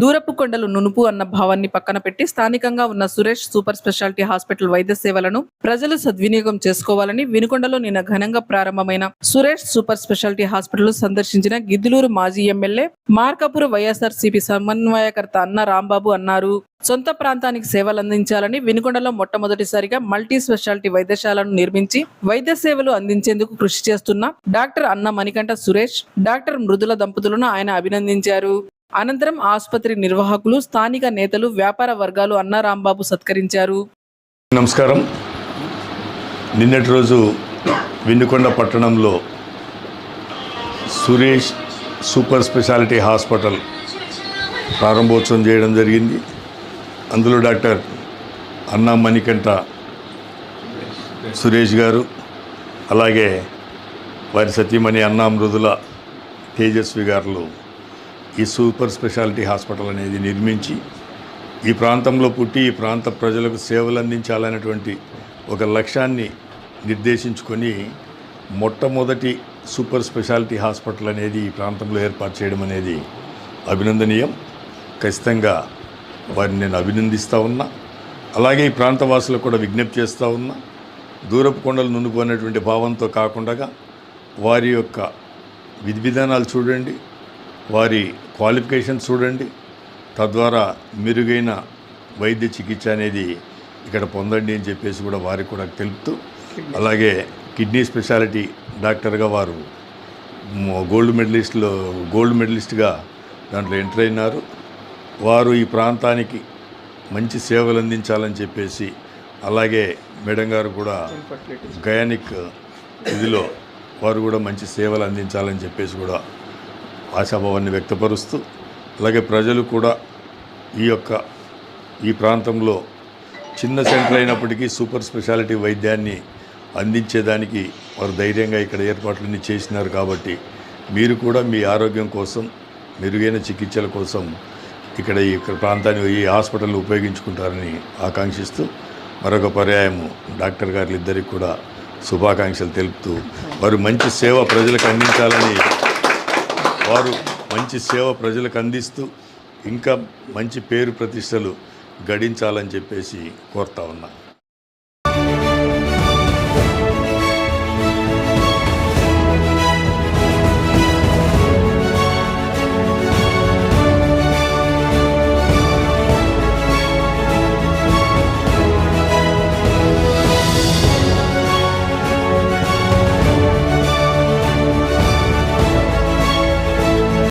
దూరపు కొండలు నునుపు అన్న భావాన్ని పక్కన పెట్టి స్థానికంగా ఉన్న సురేష్ సూపర్ స్పెషాలిటీ హాస్పిటల్ వైద్య సేవలను ప్రజలు సద్వినియోగం చేసుకోవాలని వినుకొండలో నిన్న ఘనంగా ప్రారంభమైన సురేష్ సూపర్ స్పెషాలిటీ హాస్పిటల్ సందర్శించిన గిద్దులూరు మాజీ ఎమ్మెల్యే మార్కాపురం వైఎస్ఆర్ సిపి సమన్వయకర్త అన్న రాంబాబు అన్నారు. సొంత ప్రాంతానికి సేవలు అందించాలని వినుకొండలో మొట్టమొదటిసారిగా మల్టీ స్పెషాలిటీ వైద్యశాలను నిర్మించి వైద్య సేవలు అందించేందుకు కృషి చేస్తున్న డాక్టర్ అన్న మణికంఠ సురేష్ డాక్టర్ మృదుల దంపతులను ఆయన అభినందించారు. అనంతరం ఆసుపత్రి నిర్వాహకులు స్థానిక నేతలు వ్యాపార వర్గాలు అన్న రాంబాబు సత్కరించారు. నమస్కారం. నిన్నటి రోజు వినుకొండ పట్టణంలో సురేష్ సూపర్ స్పెషాలిటీ హాస్పిటల్ ప్రారంభోత్సవం చేయడం జరిగింది. అందులో డాక్టర్ అన్నా మణికంఠ సురేష్ గారు అలాగే వారి సతీమణి అన్నా మృదుల తేజస్వి గారు ఈ సూపర్ స్పెషాలిటీ హాస్పిటల్ అనేది నిర్మించి ఈ ప్రాంతంలో పుట్టి ఈ ప్రాంత ప్రజలకు సేవలు అందించాలనేటువంటి ఒక లక్ష్యాన్ని నిర్దేశించుకొని మొట్టమొదటి సూపర్ స్పెషాలిటీ హాస్పిటల్ అనేది ఈ ప్రాంతంలో ఏర్పాటు చేయడం అనేది అభినందనీయం. ఖచ్చితంగా వారిని నేను అభినందిస్తూ ఉన్నా. అలాగే ఈ ప్రాంత వాసులకు కూడా విజ్ఞప్తి చేస్తూ ఉన్నా. దూరపు కొండలు నునుకునేటువంటి భావంతో కాకుండా వారి యొక్క విధి విధానాలు చూడండి. వారి క్వాలిఫికేషన్ చూడండి. తద్వారా మెరుగైన వైద్య చికిత్స అనేది ఇక్కడ పొందండి అని చెప్పేసి కూడా వారికి కూడా తెలుపుతూ అలాగే కిడ్నీ స్పెషాలిటీ డాక్టర్గా వారు గోల్డ్ మెడలిస్ట్లో గోల్డ్ మెడలిస్ట్గా దాంట్లో ఎంటర్ అయినారు. వారు ఈ ప్రాంతానికి మంచి సేవలు అందించాలని చెప్పేసి అలాగే మేడం గారు కూడా గయానిక్ ఇదిలో వారు కూడా మంచి సేవలు అందించాలని చెప్పేసి కూడా ఆశాభావాన్ని వ్యక్తపరుస్తూ అలాగే ప్రజలు కూడా ఈ యొక్క ఈ ప్రాంతంలో చిన్న సెంటర్ అయినప్పటికీ సూపర్ స్పెషాలిటీ వైద్యాన్ని అందించేదానికి వారు ధైర్యంగా ఇక్కడ ఏర్పాట్లన్నీ చేసినారు కాబట్టి మీరు కూడా మీ ఆరోగ్యం కోసం మెరుగైన చికిత్సల కోసం ఇక్కడ ఈ ప్రాంతాన్ని ఈ హాస్పిటల్ని ఉపయోగించుకుంటారని ఆకాంక్షిస్తూ మరొక పర్యాయము డాక్టర్ గారు ఇద్దరికి కూడా శుభాకాంక్షలు తెలుపుతూ వారు మంచి సేవ ప్రజలకు అందించాలని వారు మంచి సేవ ప్రజలకు అందిస్తూ ఇంకా మంచి పేరు ప్రతిష్టలు గడించాలని చెప్పేసి కోరుతా ఉన్నా.